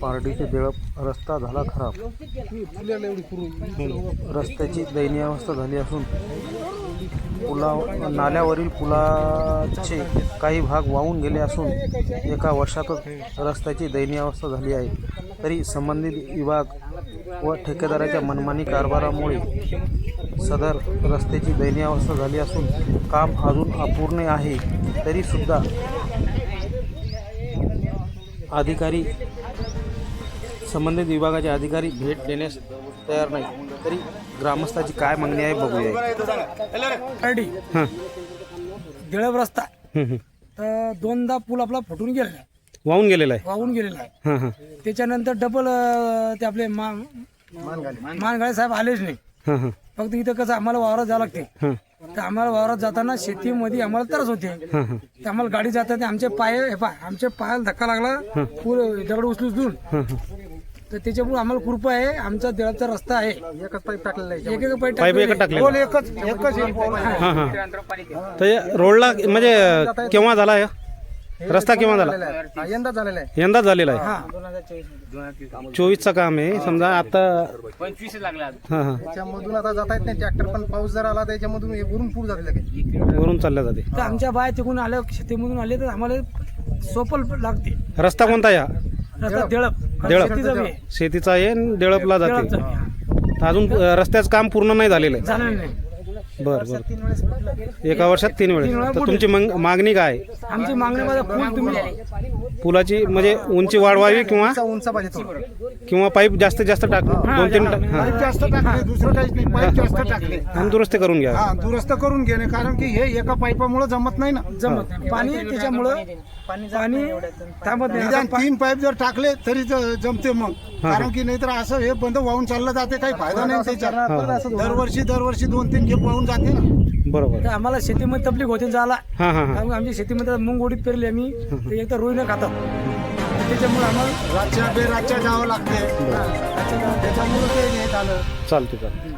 पार्टीचे देळप रस्ता झाला खराब. रस्त्याची दयनीय अवस्था झाली असून पुला नाल्यावरील पुलाचे काही भाग वाहून गेले असून एका वर्षातच रस्त्याची दयनीय अवस्था झाली आहे. तरी संबंधित विभाग व ठेकेदाराच्या मनमानी कारभारामुळे सदर रस्त्याची दयनीय अवस्था झाली असून काम अजून अपूर्ण आहे. तरीसुद्धा अधिकारी संबंधित विभागाचे अधिकारी भेट देण्यास तयार नाही. तरी ग्रामस्थाची काय मागणी आहे बघूया हां. देळप रस्ता. तर दोनदा पूल आपला फुटून गेलेला आहे. वाहून गेलेला आहे. वाहून गेलेला आहे. हां हां. त्याच्यानंतर डबल ते आपले मा मानगाळे साहेब आलेच नाही. हां हां. फक्त इथं कसं आम्हाला वावरात जावं लागते. हां. तर आम्हाला वावरात जाताना शेतीमध्ये आम्हाला त्रास होते. तर आम्हाला गाडी जाताना आमचे पाय हे पाय आमच्या पायाला धक्का लागला. पूर दगड उचलून उचलून तर त्याच्यामुळे आम्हाला कृपा आहे. आमचा देळाचा रस्ता आहे. एकच पाईप टाकलेला आहे एक एक पाईप पाईप एकच टाकलेला आहे. एकच. एकच एक आहे. हां हां. तर या रोडला म्हणजे केव्हा झाला या रस्ता केव्हा झाला? यंदा झालेला आहे. यंदा झालेला आहे. हा. चोवीसचा काम आहे. समजा आता हां हां. त्याच्यामधून आता जाता येत नाही. ट्रॅक्टर पण पाऊस जर आला त्याच्यामधून वरून पूर झालेला काही वरून चालल्या जाते. तर आमच्या बाया तिकडून आल्या शेतीमधून आले तर आम्हाला सोपल लागते. रस्ता कोणता या रस्ता देळप. देळप. शेतीचं बी आहे. शेतीचा आहे आणि देळपला जाते आहे. अजून अं, रस्त्याचं काम पूर्ण नाही झालेलं आहे झालं नाही बरं बरं. एका वर्षात तीन वेळेस. वेळा तर तुमची मंग- मागणी काय? आहे? आमची मागणी मध्ये पूल तुम्ही पुलाची म्हणजे उंची वाढवावी किंवा उंच पाहिजे थोडं किंवा पाईप जास्तीत जास्त टाक दोन तीन हां. जास्त टाकले दुसरं काहीच नाही. पाईप जास्त टाकले. आणि दुरुस्त करून घ्या. हा दुरुस्त करून घेणे कारण की हे एका पाईपामुळे जमत नाही ना. जमत नाही. पाणी त्याच्यामुळं पाणी थांबत नाही. निदान आता तीन पाईप जर टाकले तरी ज- जमते मग. कारण की नाहीतर असं हे बंद वाहून चाललं जाते काही फायदा नाही त्याच्यात. दरवर्षी दरवर्षी दोन तीन खेप वाहून जाते ना. बरोबर. आम्हाला शेतीमध्ये तकलीफ होते झाला हां हां हां. कारण आमच्या शेतीमध्ये मुंग उडीत पेरली आम्ही ते एक तर रोईनं खातात. त्याच्यामुळे आम्हाला रातच्या बेरातच्या जावं लागते. त्याच्यामुळे ते नाही झालं. चालते चालते.